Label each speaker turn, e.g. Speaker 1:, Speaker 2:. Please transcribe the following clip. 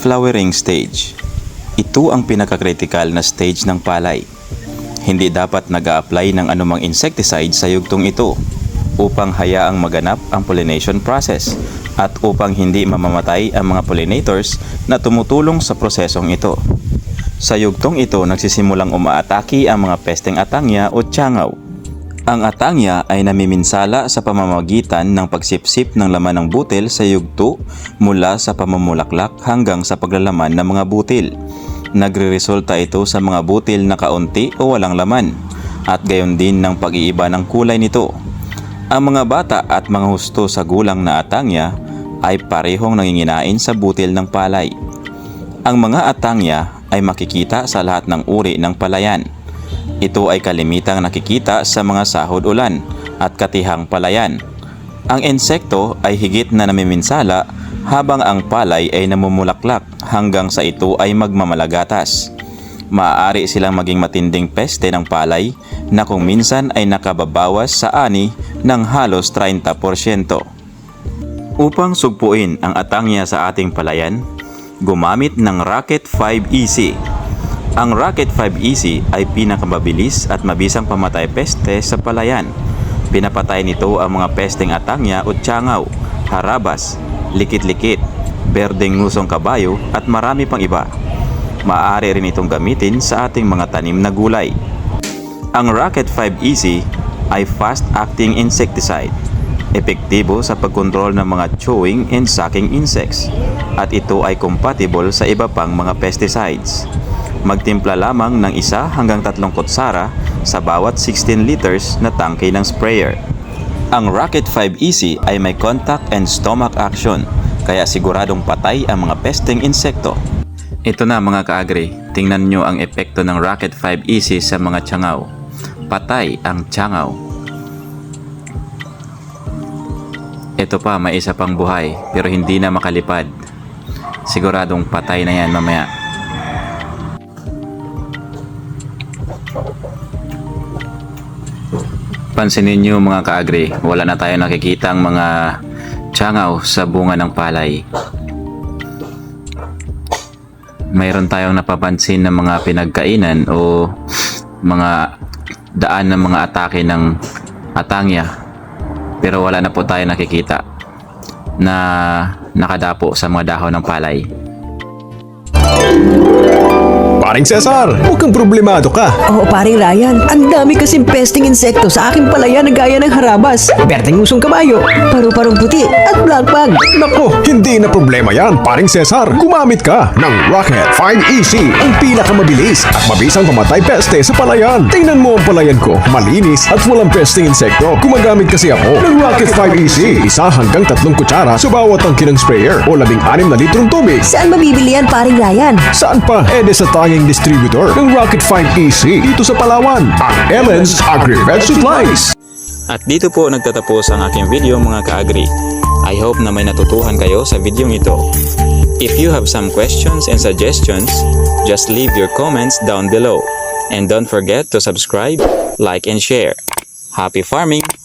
Speaker 1: Flowering stage. Ito ang pinakakritikal na stage ng palay. Hindi dapat nag apply ng anumang insecticide sa yugtong ito upang hayaang maganap ang pollination process at upang hindi mamamatay ang mga pollinators na tumutulong sa prosesong ito. Sa yugtong ito nagsisimulang umaataki ang mga pesteng atangya o tiyangaw. Ang atangya ay namiminsala sa pamamagitan ng pagsipsip ng laman ng butil sa yugto mula sa pamumulaklak hanggang sa paglalaman ng mga butil. Nagreresulta ito sa mga butil na kaunti o walang laman at gayon din ng pag-iiba ng kulay nito. Ang mga bata at mga husto sa gulang na atangya ay parehong nanginginain sa butil ng palay. Ang mga atangya ay makikita sa lahat ng uri ng palayan. Ito ay kalimitang nakikita sa mga sahod ulan at katihang palayan. Ang insekto ay higit na namiminsala habang ang palay ay namumulaklak hanggang sa ito ay magmamalagatas. Maaari silang maging matinding peste ng palay na kung minsan ay nakababawas sa ani ng halos 30%. Upang sugpuin ang atangya sa ating palayan, gumamit ng Rocket 5 Easy. Ang Rocket 5 Easy ay pinakamabilis at mabisang pamatay peste sa palayan. Pinapatay nito ang mga pesteng atangya o tiyangaw, harabas, likit-likit, berdeng nusong kabayo at marami pang iba. Maaari rin itong gamitin sa ating mga tanim na gulay. Ang Rocket 5 Easy ay fast-acting insecticide. Epektibo sa pagkontrol ng mga chewing and sucking insects at ito ay compatible sa iba pang mga pesticides. Magtimpla lamang ng isa hanggang tatlong kutsara sa bawat 16 liters na tangke ng sprayer. Ang Rocket 5 Easy ay may contact and stomach action kaya siguradong patay ang mga pesteng insekto. Ito na mga kaagri, tingnan nyo ang epekto ng Rocket 5 Easy sa mga tiyangaw. Patay ang tiyangaw. Ito pa, may isa pang buhay pero hindi na makalipad. Siguradong patay na yan mamaya. Pansinin nyo mga kaagri, wala na tayo nakikita ang mga tiyangaw sa bunga ng palay. Mayroon tayong napapansin ng mga pinagkainan o mga daan ng mga atake ng atangya pero wala na po tayo nakikita na nakadapo sa mga dahon ng palay.
Speaker 2: Paring Cesar, huwag kang problemado ka.
Speaker 3: Oo, paring Ryan. Ang dami kasing pesting insekto sa aking palayan na gaya ng harabas, berteng usong kabayo, paru-parong puti, at black bug.
Speaker 2: Nako, hindi na problema yan, paring Cesar. Gumamit ka ng Rocket 5 Easy, ang pinakamabilis at mabisang pamatay peste sa palayan. Tingnan mo ang palayan ko, malinis at walang pesting insekto. Gumagamit kasi ako ng Rocket 5 Easy. Isa hanggang tatlong kutsara sa bawat tangki ng sprayer o labing anim na litrong tubig.
Speaker 3: Saan mabibili yan, paring Ryan?
Speaker 2: Saan pa? Ede sa tanging distributor ng Rocket 5 Easy dito sa Palawan. Ang Ellen's Agri-Vet Supplies.
Speaker 1: At dito po nagtatapos ang aking video mga kaagri. I hope na may natutuhan kayo sa video ito. If you have some questions and suggestions, just leave your comments down below. And don't forget to subscribe, like, and share. Happy farming!